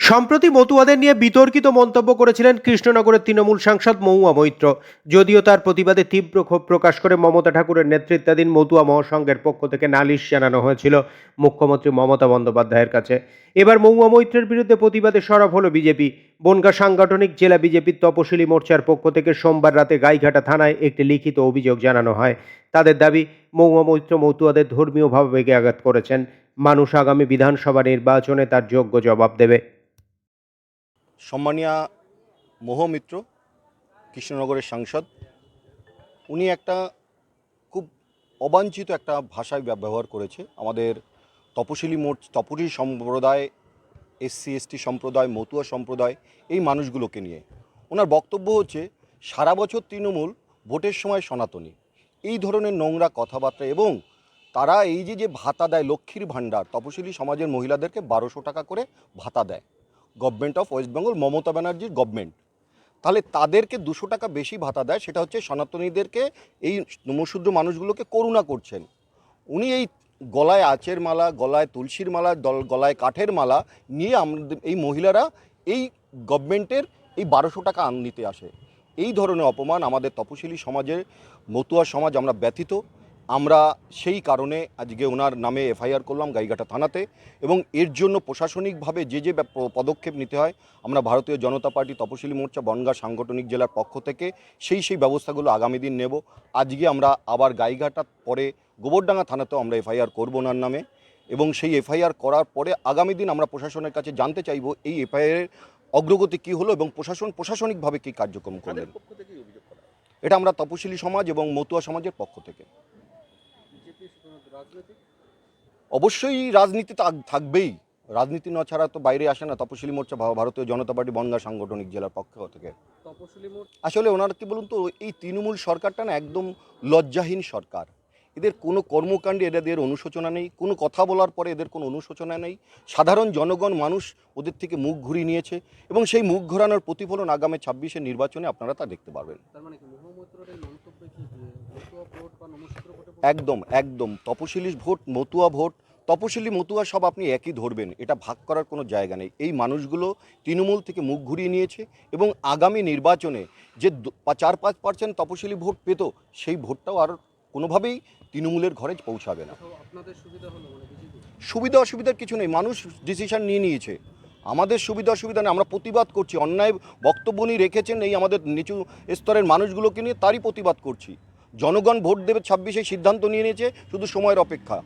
সম্প্রতি মতুয়াদের নিয়ে বিতর্কিত মন্তব্য করেছিলেন কৃষ্ণনগরের তৃণমূল সাংসদ মৌয়া মৈত্র। যদিও তার প্রতিবাদে তীব্র ক্ষোভ প্রকাশ করে মমতা ঠাকুরের নেতৃত্বাধীন মতুয়া মহাসংঘের পক্ষ থেকে নালিশ জানানো হয়েছিল মুখ্যমন্ত্রী মমতা বন্দ্যোপাধ্যায়ের কাছে। এবার মৌয়া মৈত্রের বিরুদ্ধে প্রতিবাদে সরব হলো বিজেপি। বনগা সাংগঠনিক জেলা বিজেপির তপশিলি মোর্চার পক্ষ থেকে সোমবার রাতে গাইঘাটা থানায় একটি লিখিত অভিযোগ জানানো হয়। তাদের দাবি মৌয়া মৈত্র মতুয়াদের ধর্মীয় ভাবাবেগে আঘাত করেছেন। মানুষ আগামী বিধানসভা নির্বাচনে তার যোগ্য জবাব দেবে। সম্মানিয়া মোহমিত্র, কৃষ্ণনগরের সাংসদ, উনি একটা খুব অবাঞ্ছিত একটা ভাষায় ব্যবহার করেছে। আমাদের তপশিলি মোট, তপশিলি সম্প্রদায় এসসি এসটি সম্প্রদায়, মতুয়া সম্প্রদায়, এই মানুষগুলোকে নিয়ে। ওনার বক্তব্য হচ্ছে, সারা বছর তৃণমূল ভোটের সময় সনাতনী। এই ধরনের নোংরা কথাবার্তা এবং তারা এই যে যে ভাতা দেয়, লক্ষ্মীর ভাণ্ডার, তপশিলি সমাজের মহিলাদেরকে বারোশো টাকা করে ভাতা দেয়। Government of West Bengal Mamata ব্যানার্জির গভর্নমেন্ট। তাহলে তাদেরকে দুশো টাকা বেশি ভাতা দেয়, সেটা হচ্ছে সনাতনীদেরকে এই নমশূদ্র মানুষগুলোকে করুণা করছেন। উনি এই গলায় আচের মালা, গলায় তুলসীর মালা, দল, গলায় কাঠের মালা নিয়ে আমাদের এই মহিলারা এই গভর্নমেন্টের এই বারোশো টাকা আন নিতে আসে। এই ধরনের অপমান আমাদের তপশিলি সমাজের, মতুয়া সমাজ আমরা ব্যথিত। আমরা সেই কারণে আজকে ওনার নামে এফআইআর করলাম গাইঘাটা থানাতে এবং এর জন্য প্রশাসনিকভাবে যে যে পদক্ষেপ নিতে হয় আমরা ভারতীয় জনতা পার্টি তপশিলি মোর্চা বনগা সাংগঠনিক জেলার পক্ষ থেকে সেই সেই ব্যবস্থাগুলো আগামী দিন নেব। আজকে আমরা আবার গাইঘাটা পরে গোবরডাঙ্গা থানাতেও আমরা এফআইআর করব ওনার নামে এবং সেই এফআইআর করার পরে আগামী দিন আমরা প্রশাসনের কাছে জানতে চাইব এই এফআইআরের অগ্রগতি কী হলো এবং প্রশাসন প্রশাসনিকভাবে কী কার্যক্রম করলেন। এটা আমরা তপশিলি সমাজ এবং মতুয়া সমাজের পক্ষ থেকে। অবশ্যই রাজনীতি থাক- থাকবেই। রাজনীতি না ছাড়া তো বাইরে আসে না। তপশিলি মোর্চা ভারতীয় জনতা পার্টি বনগা সাংগঠনিক জেলার পক্ষ থেকে। আসলে ওনারা কি বলুন তো এই তৃণমূল সরকারটা না একদম লজ্জাহীন সরকার। এদের কোনো কর্মকাণ্ডে এদের অনুশোচনা নেই। কোনো কথা বলার পরে এদের কোনো অনুশোচনা নেই। সাধারণ জনগণ মানুষ ওদের থেকে মুখ ঘুরিয়ে নিয়েছে এবং সেই মুখ ঘোরানোর প্রতিফলন আগামী ছাব্বিশের নির্বাচনে আপনারা তা দেখতে পারবেন। একদম একদম। তপশিলি ভোট মতুয়া ভোট তপশিলি মতুয়া সব আপনি একই ধরবেন। এটা ভাগ করার কোনো জায়গা নেই। এই মানুষগুলো তৃণমূল থেকে মুখ ঘুরিয়ে নিয়েছে এবং আগামী নির্বাচনে যে চার পাঁচ পার্সেন্ট তপশিলি ভোট পেত সেই ভোটটাও আর কোনোভাবেই তৃণমূলের ঘরে পৌঁছাবে না। মানে সুবিধা অসুবিধার কিছু নেই। মানুষ ডিসিশন নিয়ে নিয়েছে। আমাদের সুবিধা অসুবিধা নেই, আমরা প্রতিবাদ করছি, অন্যায় বক্তব্য উনি রেখেছেন এই আমাদের নিচু স্তরের মানুষগুলোকে নিয়ে, তারই প্রতিবাদ করছি। জনগণ ভোট দেবে ছাব্বিশে সিদ্ধান্ত নিয়ে নিয়েছে, শুধু সময়ের অপেক্ষা।